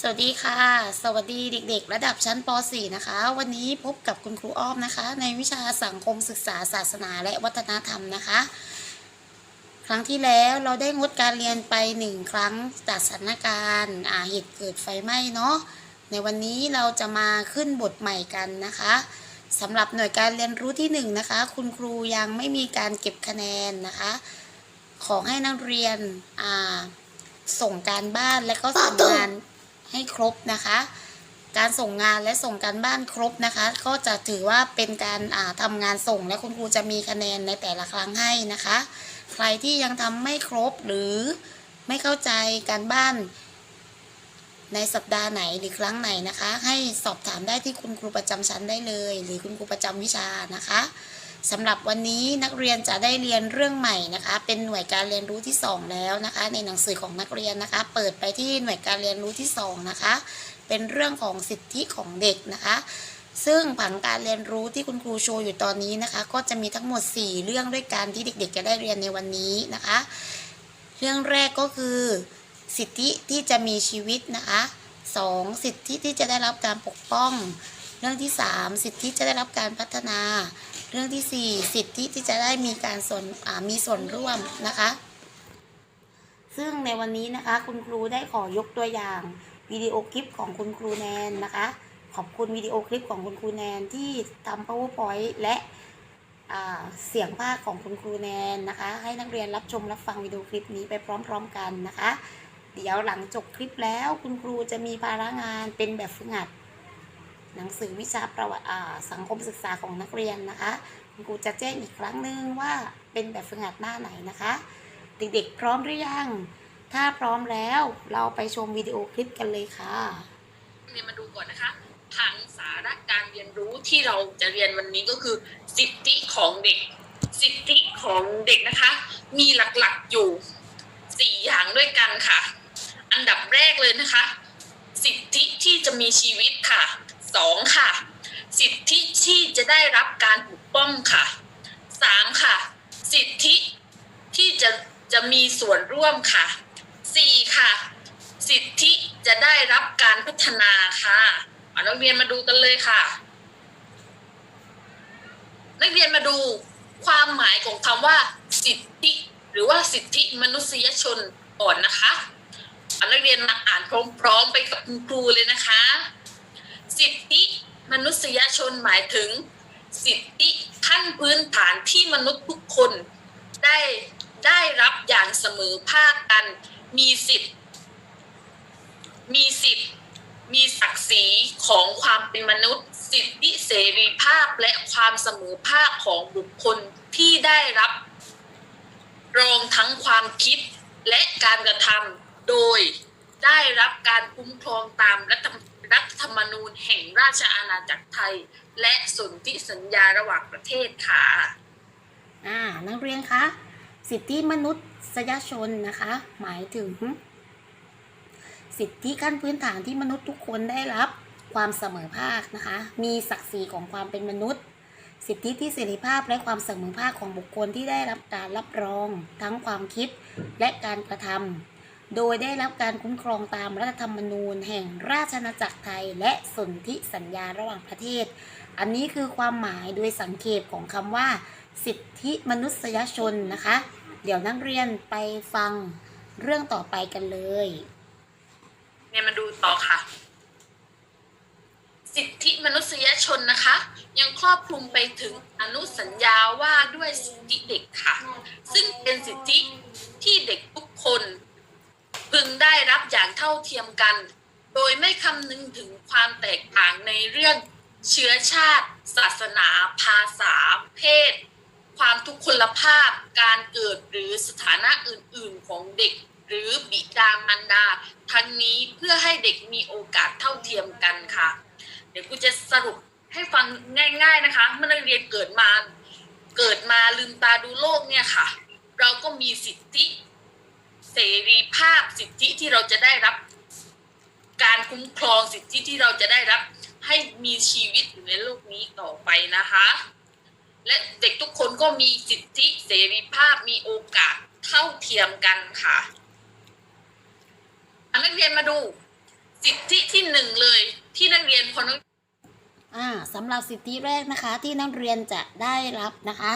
สวัสดีค่ะ สวัสดีเด็ก ๆ ระดับชั้นป .4 นะคะ วันนี้พบกับคุณครูอ้อมนะคะ ในวิชาสังคมศึกษาศาสนาและวัฒนธรรมนะคะ ครั้งที่แล้วเราได้งดการเรียนไปหนึ่งครั้งจากสถานการณ์อ่าเหตุเกิดไฟไหม้เนาะในวันนี้เราจะมาขึ้นบทใหม่กันนะคะสำหรับหน่วยการเรียนรู้ที่หนึ่งนะคะ คุณครูยังไม่มีการเก็บคะแนนนะคะ ขอให้นักเรียนอ่าส่งการบ้านและก็ส่งงาน ให้ครบนะคะ การส่งงานและส่งการบ้านครบนะคะ ก็จะถือว่าเป็นการาทำงานส่งและคุณครูจะมีคะแนนในแต่ละครั้งให้นะคะ ใครที่ยังทำไม่ครบหรือไม่เข้าใจการบ้านในสัปดาห์ไหนหรือครั้งไหนนะคะ ให้สอบถามได้ที่คุณครูประจำชั้นได้เลย หรือคุณครูประจำวิชานะคะ สำหรับวันนี้นักเรียนจะได้เรียนเรื่องใหม่นะคะ เป็นหน่วยการเรียนรู้ที่ 2 แล้วนะคะ ในหนังสือของนักเรียนนะคะ เปิดไปที่หน่วยการเรียนรู้ที่ 2 นะคะ เป็นเรื่องของสิทธิของเด็กนะคะ ซึ่งผังการเรียนรู้ที่คุณครูโชว์อยู่ตอนนี้นะคะ ก็จะมีทั้งหมด 4 เรื่องด้วยกันที่เด็กๆ จะได้เรียนในวันนี้นะคะ เรื่องแรกก็คือ สิทธิที่จะมีชีวิตนะคะสองสิทธิที่จะได้รับการปกป้อง เรื่องที่สามสิทธิจะได้รับการพัฒนา เรื่องที่สี่สิทธิที่จะได้มีการส่วนมีส่วนร่วมนะคะ ซึ่งในวันนี้นะคะคุณครูได้ขอยกตัวอย่างวิดีโอคลิปของคุณครูแนนนะคะ ขอบคุณวิดีโอคลิปของคุณครูแนนที่ทำ powerpoint และเสียงภาคของคุณครูแนนนะคะ ให้นักเรียนรับชมรับฟังวิดีโอคลิปนี้ไปพร้อม ๆ กันนะคะ เดี๋ยวหลังจบคลิปแล้วคุณครูจะมีภาระงานเป็นแบบฝึกหัด หนังสือวิชาประวัติสังคมศึกษาของนักเรียนนะคะคุณครูจะแจ้งอีกครั้งหนึ่งว่าเป็นแบบฝึกหัดหน้าไหนนะคะ เด็กๆพร้อมหรือยัง ถ้าพร้อมแล้วเราไปชมวิดีโอคลิปกันเลยค่ะเรียนมาดูก่อนนะคะผังสาระการเรียนรู้ที่เราจะเรียนวันนี้ก็คือ สิทธิของเด็ก สิทธิของเด็กนะคะ มีหลักๆอยู่สี่อย่างด้วยกันค่ะ อันดับแรกเลยนะคะ สิทธิที่จะมีชีวิตค่ะ สองค่ะ สิทธิที่จะได้รับการปกป้องค่ะสามค่ะ สิทธิที่จะจะมีส่วนร่วมค่ะสี่ค่ะ สิทธิจะได้รับการพัฒนาค่ะอานักเรียนมาดูกันเลยค่ะ นักเรียนมาดูความหมายของคำว่า สิทธิ หรือว่าสิทธิมนุษยชนก่อนนะคะอนักเรียนมาอ่านพร้อมๆไปกับคุณครูเลยนะคะ สิทธิมนุษยชนหมายถึงสิทธิขั้นพื้นฐานที่มนุษย์ทุกคนได้ได้รับอย่างเสมอภาคกันมีสิทธิ์ มีสิทธิ์ มีศักดิ์ศรีของความเป็นมนุษย์ สิทธิเสรีภาพและความเสมอภาคของบุคคลที่ได้รับ รองทั้งความคิดและการกระทำโดย ได้รับการคุ้มครองตามรัฐธรรมรัฐธรรมนูญแห่งราชอาณาจักรไทย และสนธิสัญญาระหว่างประเทศค่ะ อ่า นักเรียนคะ สิทธิมนุษยชนนะคะ หมายถึง สิทธิขั้นพื้นฐานที่มนุษย์ทุกคนได้รับความเสมอภาคนะคะ มีศักดิ์ศรีของความเป็นมนุษย์ สิทธิที่เสรีภาพและความเสมอภาคของบุคคลที่ได้รับการรับรอง ทั้งความคิดและการกระทำ โดยได้รับการคุ้มครองตามรัฐธรรมนูญแห่งราชอาณาจักรไทย และสนธิสัญญาระหว่างประเทศ อันนี้คือความหมายโดยสังเขปของคำว่า สิทธิมนุษยชนนะคะ เดี๋ยวนักเรียนไปฟังเรื่องต่อไปกันเลย เนี่ยมาดูต่อค่ะ สิทธิมนุษยชนนะคะ ยังครอบคลุมไปถึงอนุสัญญาว่าด้วยสิทธิเด็กค่ะ ซึ่งเป็นสิทธิที่เด็กทุกคน พึงได้รับอย่างเท่าเทียมกัน โดยไม่คำนึงถึงความแตกต่างในเรื่องเชื้อชาติ ศาสนา ภาษา เพศ ความทุกขลภาพ การเกิดหรือสถานะอื่น ๆของเด็ก หรือบิดามารดา ทั้งนี้เพื่อให้เด็กมีโอกาสเท่าเทียมกันค่ะ เดี๋ยวกูจะสรุปให้ฟังง่าย ๆนะคะ เมื่อนักเรียนเกิดมา เกิดมาลืมตาดูโลกเนี่ยค่ะ เราก็มีสิทธิ เสรีภาพสิทธิที่เราจะได้รับ การคุ้มครองสิทธิที่เราจะได้รับ ให้มีชีวิตอยู่ในโลกนี้ต่อไปนะคะ และเด็กทุกคนก็มีสิทธิเสรีภาพมีโอกาสเท่าเทียมกันค่ะนักเรียนมาดู สิทธิที่หนึ่งเลย ที่นักเรียนพอน้องอ่าสำหรับสิทธิแรกนะคะ ที่นักเรียนจะได้รับนะคะ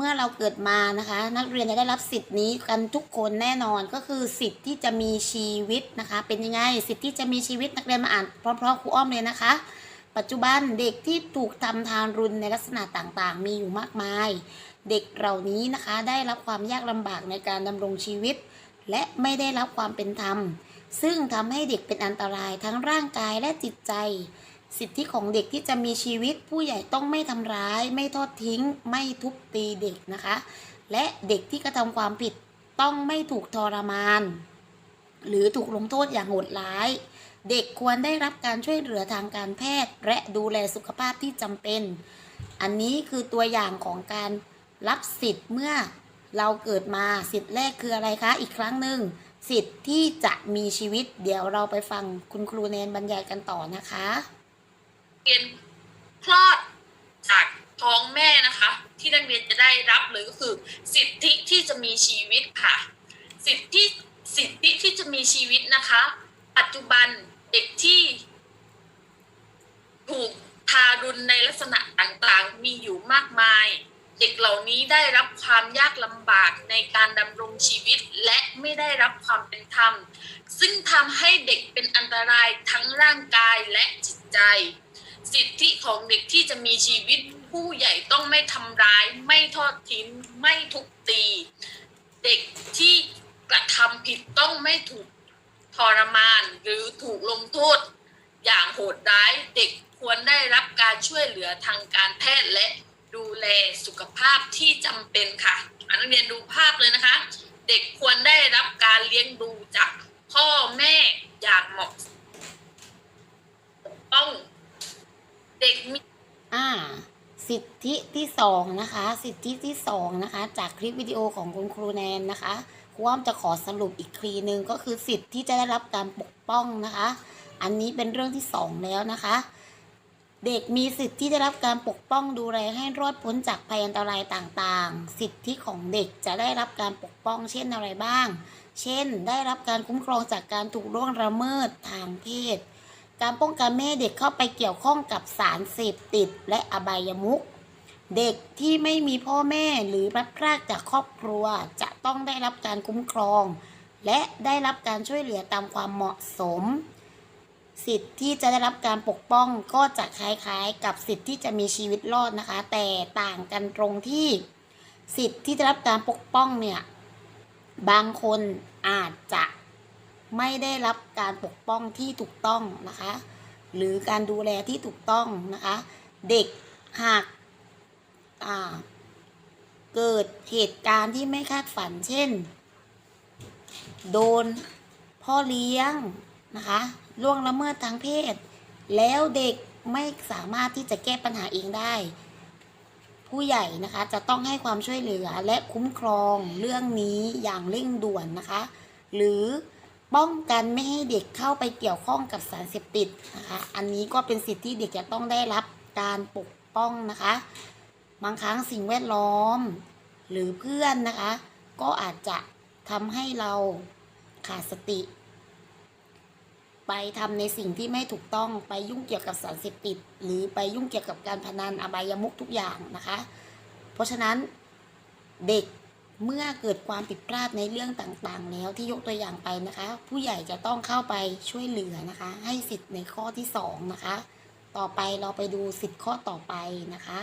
มื่อเราเกิดมานะคะ นักเรียนจะได้รับสิทธินี้กันทุกคนแน่นอนก็คือสิทธิ์ที่จะมีชีวิตนะคะ เป็นยังไงสิทธิ์ที่จะมีชีวิตนักเรียนมาอ่านพร้อมๆครูอ้อมเลยนะคะ ปัจจุบันเด็กที่ถูกทำทารุณในลักษณะต่างๆ มีอยู่มากมาย เด็กเหล่านี้นะคะได้รับความยากลำบากในการดำรงชีวิต และไม่ได้รับความเป็นธรรม ซึ่งทำให้เด็กเป็นอันตรายทั้งร่างกายและจิตใจ สิทธิของเด็กที่จะมีชีวิตผู้ใหญ่ต้องไม่ทำร้าย ไม่ทอดทิ้ง ไม่ทุบตีเด็กนะคะ และเด็กที่กระทำความผิดต้องไม่ถูกทรมาน หรือถูกลงโทษอย่างโหดร้าย เด็กควรได้รับการช่วยเหลือทางการแพทย์ และดูแลสุขภาพที่จำเป็น อันนี้คือตัวอย่างของการรับสิทธิ์เมื่อเราเกิดมาสิทธิ์แรกคืออะไรคะ อีกครั้งหนึ่งสิทธิ์ที่จะมีชีวิต เดี๋ยวเราไปฟังคุณครูแนนบรรยายกันต่อนะคะ เรียนคลอดจากท้องแม่นะคะ ที่นักเรียนจะได้รับเลยก็คือ สิทธิที่จะมีชีวิตค่ะ สิทธิสิทธิที่จะมีชีวิตนะคะ ปัจจุบันเด็กที่ถูกทารุณในลักษณะต่างๆ มีอยู่มากมาย เด็กเหล่านี้ได้รับความยากลำบากในการดำรงชีวิตและไม่ได้รับความเป็นธรรม ซึ่งทำให้เด็กเป็นอันตรายทั้งร่างกายและจิตใจ สิทธิของเด็กที่จะมีชีวิตผู้ใหญ่ต้องไม่ทำร้าย ไม่ทอดทิ้งไม่ทุบตี เด็กที่กระทำผิดต้องไม่ถูกทรมานหรือถูกลงโทษ อย่างโหดร้ายเด็กควรได้รับการช่วยเหลือทางการแพทย์และดูแลสุขภาพที่จำเป็นค่ะอะนักเรียนดูภาพเลยนะคะ เด็กควรได้รับการเลี้ยงดูจากพ่อแม่อย่างเหมาะสมต้อง เด็กมีอ่า สิทธิที่สองนะคะ สิทธิที่สองนะคะ จากคลิปวิดีโอของคุณครูแนนนะคะครูอ้อมจะขอสรุปอีกทีหนึ่งก็คือสิทธิที่จะได้รับการปกป้องนะคะ อันนี้เป็นเรื่องที่สองแล้วนะคะ เด็กมีสิทธิที่ได้รับการปกป้องดูแลให้รอดพ้นจากภัยอันตรายต่างๆ สิทธิของเด็กจะได้รับการปกป้อง เช่นอะไรบ้าง เช่น ได้รับการคุ้มครองจากการถูกล่วงละเมิดทางเพศ การป้องกันไม่ให้เด็กเข้าไปเกี่ยวข้องกับสารเสพติดและอบายมุขเด็กที่ไม่มีพ่อแม่หรือพลัดพรากจากครอบครัวจะต้องได้รับการคุ้มครอง และได้รับการช่วยเหลือตามความเหมาะสม สิทธิ์ที่จะได้รับการปกป้องก็จะคล้ายๆ กับสิทธิ์ที่จะมีชีวิตรอดนะคะ แต่ต่างกันตรงที่ สิทธิ์ที่จะรับการปกป้องเนี่ยบางคนอาจจะ ไม่ได้รับการปกป้องที่ถูกต้องนะคะ หรือการดูแลที่ถูกต้องนะคะ เด็กหากเกิดเหตุการณ์ที่ไม่คาดฝันเช่น โดนพ่อเลี้ยงนะคะล่วงละเมิดทางเพศ แล้วเด็กไม่สามารถที่จะแก้ปัญหาเองได้ ผู้ใหญ่นะคะจะต้องให้ความช่วยเหลือและคุ้มครองเรื่องนี้อย่างเร่งด่วนนะคะ หรือ ป้องกันไม่ให้เด็กเข้าไปเกี่ยวข้องกับสารเสพติดนะคะ อันนี้ก็เป็นสิทธิที่เด็กจะต้องได้รับการปกป้องนะคะ บางครั้งสิ่งแวดล้อม หรือเพื่อนนะคะ ก็อาจจะทำให้เราขาดสติ ไปทำในสิ่งที่ไม่ถูกต้องไปยุ่งเกี่ยวกับสารเสพติด หรือไปยุ่งเกี่ยวกับการพนันอบายมุขทุกอย่างนะคะ เพราะฉะนั้นเด็ก เมื่อเกิดความผิดพลาดในเรื่องต่างๆ แล้วที่ยกตัวอย่างไปนะคะ ผู้ใหญ่จะต้องเข้าไปช่วยเหลือนะคะ ให้สิทธิ์ในข้อที่สองนะคะ ต่อไปเราไปดูสิทธิ์ข้อต่อไปนะคะ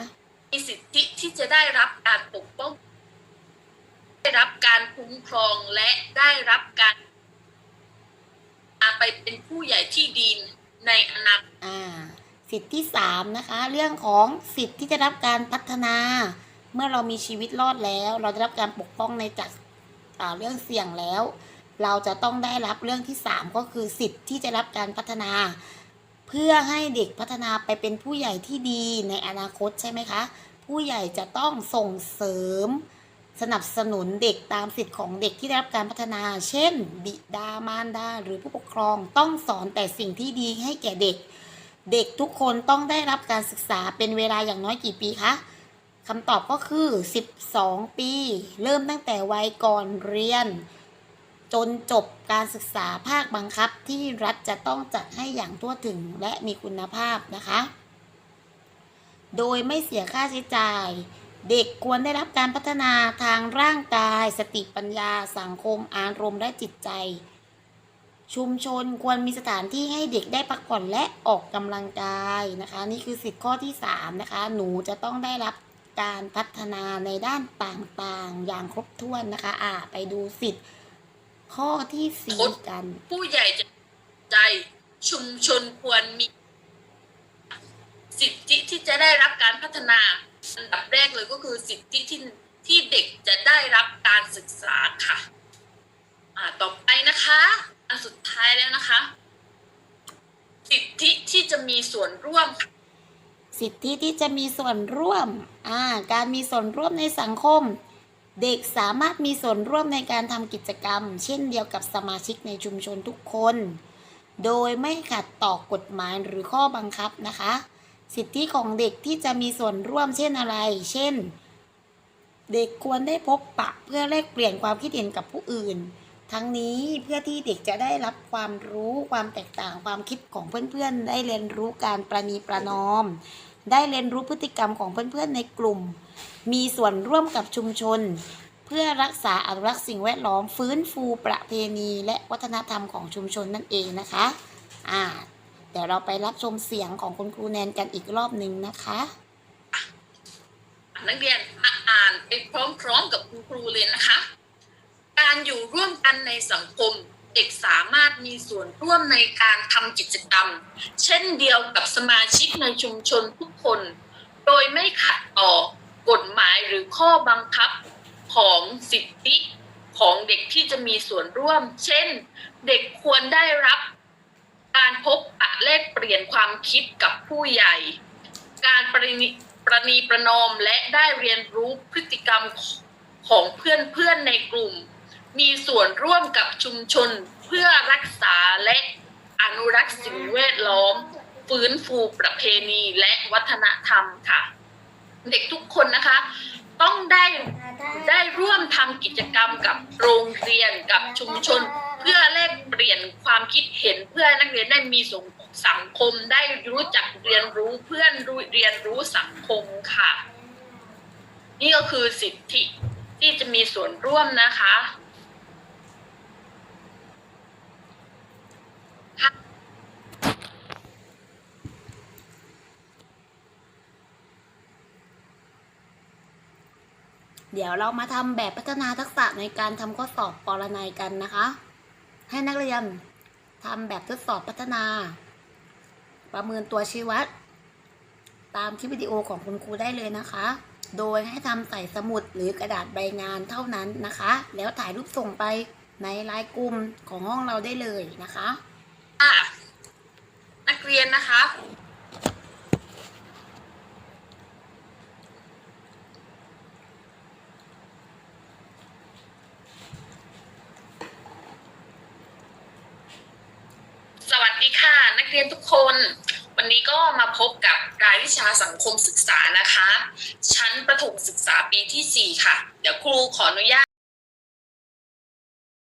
มีสิทธิที่จะได้รับการปกป้อง ได้รับการคุ้มครองและได้รับการไปเป็นผู้ใหญ่ที่ดีในอนาคตอ่าสิทธิที่สามนะคะ เรื่องของสิทธิ์ที่จะรับการพัฒนา เมื่อเรามีชีวิตรอดแล้ว เราได้รับการปกป้องในจากเรื่องเสี่ยงแล้ว เราจะต้องได้รับเรื่องที่สามก็คือสิทธิ์ที่จะรับการพัฒนา เพื่อให้เด็กพัฒนาไปเป็นผู้ใหญ่ที่ดีในอนาคตใช่ไหมคะ ผู้ใหญ่จะต้องส่งเสริม สนับสนุนเด็กตามสิทธิ์ของเด็กที่ได้รับการพัฒนา เช่น บิดามารดาหรือผู้ปกครองต้องสอนแต่สิ่งที่ดีให้แก่เด็ก เด็กทุกคนต้องได้รับการศึกษาเป็นเวลาอย่างน้อยกี่ปีคะ คำตอบก็คือ 12 ปี เริ่มตั้งแต่วัยก่อนเรียน จนจบการศึกษาภาคบังคับที่รัฐจะต้องจัดให้อย่างทั่วถึงและมีคุณภาพนะคะ โดยไม่เสียค่าใช้จ่าย เด็กควรได้รับการพัฒนาทางร่างกาย สติปัญญา สังคม อารมณ์ และจิตใจ ชุมชนควรมีสถานที่ให้เด็กได้พักผ่อนและออกกำลังกายนะคะ นี่คือสิทธิข้อที่ 3 นะคะ หนูจะต้องได้รับ การพัฒนาในด้านต่างๆ อย่างครบถ้วนนะคะ อ่า ไปดูสิทธิข้อที่4กัน ผู้ใหญ่จะใจชุมชนควรมี สิทธิที่จะได้รับการพัฒนาอันดับแรกเลยก็คือสิทธิที่ที่เด็กจะได้รับการศึกษาค่ะ อ่า ต่อไปนะคะ อันสุดท้ายแล้วนะคะ สิทธิที่จะมีส่วนร่วมค่ะ สิทธิที่จะมีส่วนร่วมอ่าการมีส่วนร่วมในสังคม เด็กสามารถมีส่วนร่วมในการทำกิจกรรม เช่นเดียวกับสมาชิกในชุมชนทุกคน โดยไม่ขัดต่อกฎหมายหรือข้อบังคับนะคะ สิทธิของเด็กที่จะมีส่วนร่วมเช่นอะไร เช่น เด็กควรได้พบปะเพื่อแลกเปลี่ยนความคิดเห็นกับผู้อื่น ทั้งนี้เพื่อที่เด็กจะได้รับความรู้ความแตกต่างความคิดของเพื่อนๆ ได้เรียนรู้การประนีประนอม ได้เรียนรู้พฤติกรรมของเพื่อนๆในกลุ่ม มีส่วนร่วมกับชุมชน เพื่อรักษาอนุรักษ์สิ่งแวดล้อม ฟื้นฟูประเพณีและวัฒนธรรมของชุมชนนั่นเองนะคะ อ่า เดี๋ยวเราไปรับชมเสียงของคุณครูแนนกันอีกรอบหนึ่งนะคะ นักเรียนอ่านไปพร้อมๆกับคุณครูเลยนะคะ การอยู่ร่วมกันในสังคม เด็กสามารถมีส่วนร่วมในการทำกิจกรรม เช่นเดียวกับสมาชิกในชุมชนทุกคน โดยไม่ขัดต่อกฎหมายหรือข้อบังคับของสิทธิของเด็กที่จะมีส่วนร่วม เช่น เด็กควรได้รับการพบปะแลกเปลี่ยนความคิดกับผู้ใหญ่ การประนิประนีประนอมและได้เรียนรู้พฤติกรรมของเพื่อนๆในกลุ่ม มีส่วนร่วมกับชุมชนเพื่อรักษาและอนุรักษ์สิ่งแวดล้อม ฟื้นฟูประเพณีและวัฒนธรรมค่ะ เด็กทุกคนนะคะ ต้องได้ได้ร่วมทำกิจกรรมกับโรงเรียนกับชุมชน เพื่อแลกเปลี่ยนความคิดเห็นเพื่อนักเรียนได้มีสงสังคมได้รู้จักเรียนรู้เพื่อนรู้เรียนรู้สังคมค่ะ นี่ก็คือสิทธิที่จะมีส่วนร่วมนะคะ เดี๋ยวเรามาทำแบบพัฒนาทักษะในการทำข้อสอบปรนัยกันนะคะ ให้นักเรียนทำแบบทดสอบพัฒนา ประเมินตัวชี้วัด ตามคลิปวิดีโอของคุณครูได้เลยนะคะ โดยให้ทำใส่สมุดหรือกระดาษใบงานเท่านั้นนะคะ แล้วถ่ายรูปส่งไปในไลน์กลุ่มของห้องเราได้เลยนะคะ อะ นักเรียนนะคะ สวัสดีค่ะ นัก เรียนทุกคน วันนี้ก็มาพบกับรายวิชาสังคมศึกษานะคะ ชั้นประถมศึกษาปีที่ 4 ค่ะ เดี๋ยวครูขออนุญาต